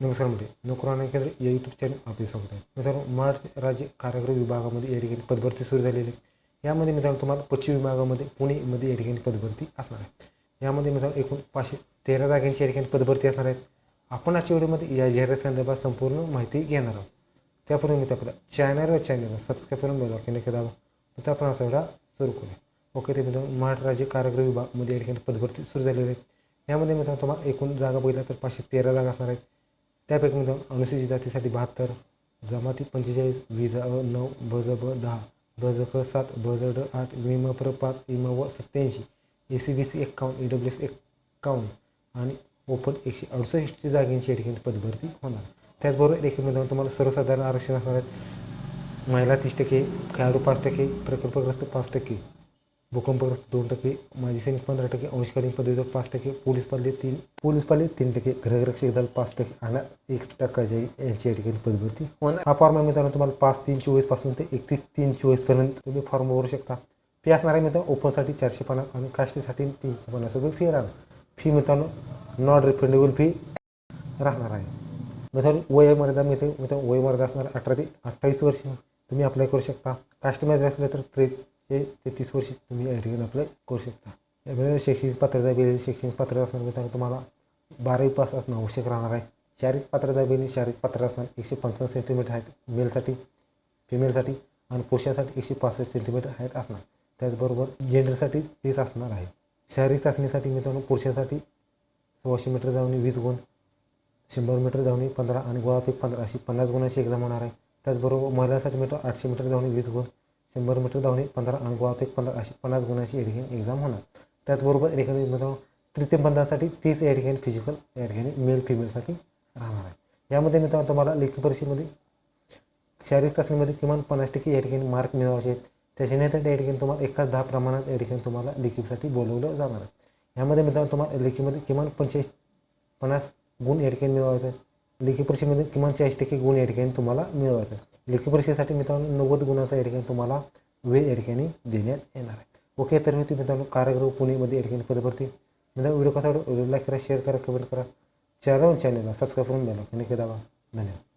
नमस्कार म्हणजे नोकराना केंद्र या यूट्यूब चॅनल आपले स्वागत आहे. मित्रांनो महाराष्ट्र राज्य कारागृह विभागामध्ये या ठिकाणी पदभरती सुरू झालेली आहे. यामध्ये मित्रांनो तुम्हाला पश्चिम विभागामध्ये पुणेमध्ये या ठिकाणी पदभरती असणार आहे. यामध्ये मित्रांनो एकूण पाचशे तेरा जागांची या ठिकाणी पदभरती असणार आहेत. आपण आजच्या व्हिडिओमध्ये या जाहिरात संदर्भात संपूर्ण माहिती घेणार आहोत. त्यापूर्वी मित्र आपल्या चॅनल व चॅनलला सबस्क्राईब करून बेल वाक्याने तर आपण असा वेळा सुरू करूया. ओके ते मित्रांनो महाराष्ट्र राज्य कारागृह विभागामध्ये या ठिकाणी पदभरती सुरू झालेली आहे. यामध्ये मित्रांनो तुम्हाला एकूण जागा बघितल्या तर पाचशे तेरा जागा असणार आहेत. त्यापैकी मित्रांनो अनुसूचित जातीसाठी बहात्तर जमाती पंचेचाळीस विज नऊ बज ब दहा बज क सात बज ड आठ विम प्र पाच इम व सत्याऐंशी ए सी बी सी एक्कावन्न ई डब्ल्यू एस एक्कावन्न आणि ओपन एकशे अडुसष्ट जागेंची या ठिकाणी पदभरती होणार. त्याचबरोबर एक मित्रांनो तुम्हाला सर्वसाधारण आरक्षण असणार आहेत. महिला तीस टक्के खेळाडू पाच टक्के प्रकल्पग्रस्त पाच टक्के. भूकंपग्रस्त दोन टक्के माजी सैनिक पंधरा टक्के अंशकालीन पदवीधर पाच टक्के पोलीस पाले तीन पोलीस पाले तीन टक्के गृहरक्षक दल पाच टक्के आणि एक टक्काच्या यांची या ठिकाणी पदभरती होणार. हा फॉर्म आहे मित्रांनो तुम्हाला पाच तीन चोवीसपासून ते एकतीस तीन चोवीसपर्यंत तुम्ही फॉर्म भरू शकता. फी असणार आहे मित्रांनो ओपनसाठी चारशे पन्नास आणि कास्टीसाठी तीनशे पन्नास रुपये फी राहणार. फी मित्रांनो नॉन रिफंडेबल फी राहणार आहे. मित्रांनो वय मर्यादा मित्र मित्रांनो वय मर्यादा असणार अठरा ते अठ्ठावीस वर्ष. तुम्ही अप्लाय करू शकता. कास्टमाइज असले तर त्रे ते तेहतीस वर्ष तुम्ही या ठिकाणी अप्लाय करू शकता. यामध्ये शैक्षणिक पात्रता बिल शैक्षणिक पात्रता असणार मित्रांनो तुम्हाला बारावी पास असणं आवश्यक राहणार आहे. शारीरिक पात्रता बिल शारीरिक पात्रता असणार एकशे पंचावन्न सेंटीमीटर हाईट मेलसाठी फिमेलसाठी आणि पुरुषासाठी एकशे पासष्ट सेंटीमीटर हाईट असणार. त्याचबरोबर जेंडरसाठी तेच असणार आहे. शारीरिक चाचणीसाठी मित्रांनो पुरुषासाठी सोळाशे मीटर जाऊन वीस गुण शंभर मीटर जाऊन पंधरा आणि गोळाफेक पंधरा अशी पन्नास गुणांची एक्झाम होणार आहे. त्याचबरोबर महिलांसाठी मीटर आठशे मीटर जाऊन वीस गुण शंभर मीटर धावणे पंधरा आणि गोळाफेक पंधरा अशी पन्नास गुणांची या ठिकाणी एक्झाम होणार. त्याचबरोबर या ठिकाणी मित्रांनो तृतीय बंधासाठी तीस या ठिकाणी फिजिकल या ठिकाणी मेल फिमेलसाठी राहणार आहे. यामध्ये मित्रांनो तुम्हाला लेखी परीक्षेमध्ये शारीरिक चाचणीमध्ये किमान पन्नास टक्के या ठिकाणी मार्क मिळवायचे आहेत. त्याच्यानंतर या ठिकाणी तुम्हाला एकाच दहा प्रमाणात या ठिकाणी तुम्हाला लेखीसाठी बोलवलं जाणार आहे. यामध्ये मित्रांनो तुम्हाला लेखीमध्ये किमान पंचेचाळीस पन्नास गुण या ठिकाणी मिळवायचे आहेत लेखी परीक्षेमध्ये किमान चाळीस टक्के गुण या ठिकाणी तुम्हाला मिळवायचं आहे लेखी परीक्षेसाठी मित्रांनो नव्वद गुणाचा या ठिकाणी तुम्हाला वेळ या ठिकाणी देण्यात येणार आहे. ओके तर होती मित्रांनो कारागृह पुणेमध्ये या ठिकाणी पदभरती. मित्रांनो व्हिडिओ कसा व्हिडिओ लाईक करा शेअर करा कमेंट करा. चॅनल चॅनलला सबस्क्राईब करून द्यायला नक्की दाबा. धन्यवाद.